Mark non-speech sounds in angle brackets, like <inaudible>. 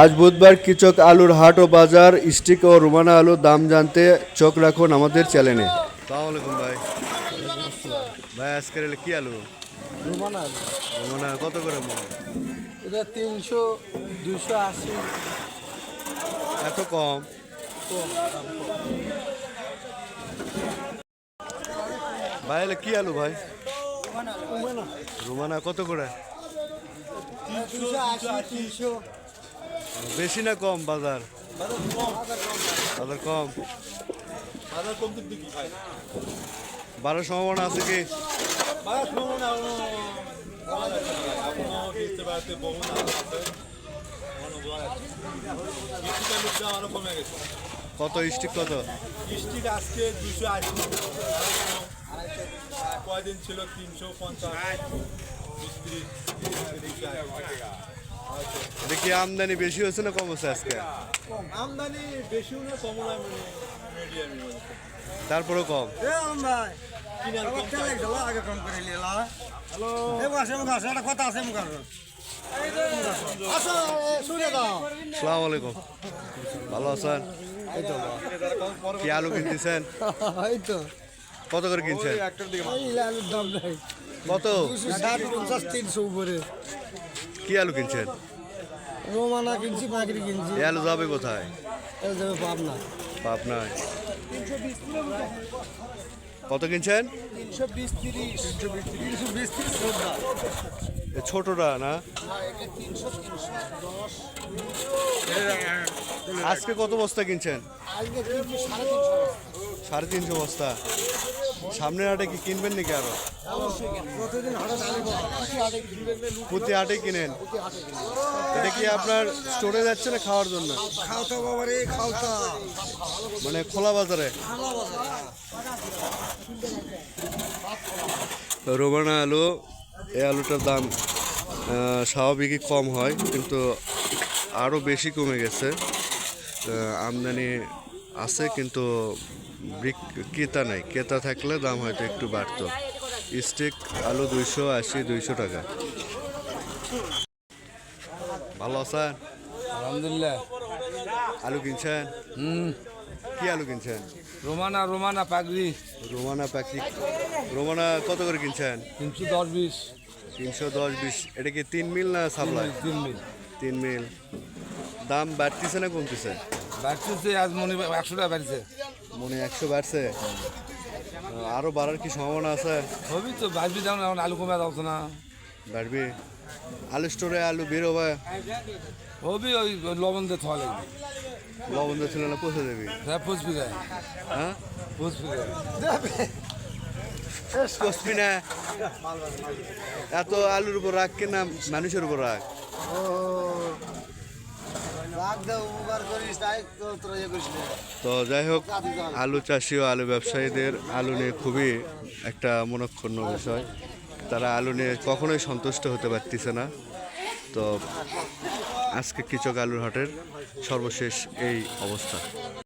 আজ বুধবার কৃষক আলুর হাট ও বাজার স্টিক ও রুমানা আলুর দাম জানতে চোখ রাখুন আমাদের চ্যানেলে। আলাইকুম ভাই। ভাই আজকের কি আলু? রুমানা রুমানা কত করে এটা তিনশো দুশো আশি। এত কম? ভাই এলে কি আলু ভাই? রুমানা কত করে? আশি তিনশো। বেশি না কম, বাজার? বাজার কম। বাজার ভাই বারোর সম্ভাবনা আছে কি? কমে কত স্টিক কত? বৃষ্টিটা আজকে দুশো আশি কয়দিন ছিল? তিনশো পঞ্চাশ। বিশ দেখি আমদানি বেশি হয়েছে না কম হচ্ছে আজকে? আমদানি বেশিও না কমও না মিডিয়ামের মধ্যে তারপরেও কম? কিনার কম কথা আছে আলাইকুম। ভালো আছেন? কি আলু কিনতেছেন? <laughs> এই তো। কত করে কিনছেন? কত? পঞ্চাশ তিনশো উপরে। কি আলু কিনছেন? রোমানা কিনছি পাকড়ি কিনছি। এই আলু যাবে কোথায়? এই যাবে পাবনা। পাবনায়। কত কিনছেন? ছোটটা না? আজকে কত বস্তা কিনছেন? সাড়ে তিনশো বস্তা। সামনের হাটে কি কিনবেন নাকি আরও? প্রতি হাটে কিনেন। এটা কি আপনার স্টোরে যাচ্ছে না খাওয়ার জন্য? মানে খোলা বাজারে? রোমানা আলু এই আলুটার দাম স্বাভাবিকই কম হয়, কিন্তু আরও বেশি কমে গেছে। আমদানি আছে, কিন্তু ক্রেতা নাই। ক্রেতা থাকলে দাম হয়তো একটু বাড়তো। স্টিক আলু দুইশো আশি দুইশো টাকা। ভালো আছেন? আলহামদুলিল্লাহ। আলু কিনছেন? হুম। কি আলু কিনছেন? রোমানা রোমানা পাগড়ি। রোমানা প্যাকি রোমানা কত করে কিনছেন? তিনশো দশ বিশ। তিনশো দশ বিশ। এটা কি তিন মিল না সাপ্লাই? তিন মিল তিন মিল। দাম বাড়তিছে না কমতেছে? বাড়তেছে আজ মনে একশো টাকা বাড়ছে। মনে একশো বাড়ছে। আরও বাড়ার কি সম্ভাবনা আছে? হবি তো বাড়বি যেমন এখন আলু কমে যাচ্ছে না। বাড়বি? আলু স্টোরে আলু বের হবে? হবি ওই লবণ দিয়ে থা লাগবে। লবণ দিয়ে ছিল না পৌঁছে দেবি হ্যাঁ পুষবি গায়ে হ্যাঁ? গায়ে কষবি না? এত আলুর উপর রাখ কিনা? মানুষের উপর রাখ ও রাগ দাও উপকার করিস তাই তো ইয়ে তো যাই হোক আলু চাষি ও আলু ব্যবসায়ীদের আলু নিয়ে খুবই একটা মনক্ষণ বিষয়। তারা আলু নিয়ে কখনোই সন্তুষ্ট হতে পারতেছে না। তো আজকে কৃষক আলুর হাটের সর্বশেষ এই অবস্থা।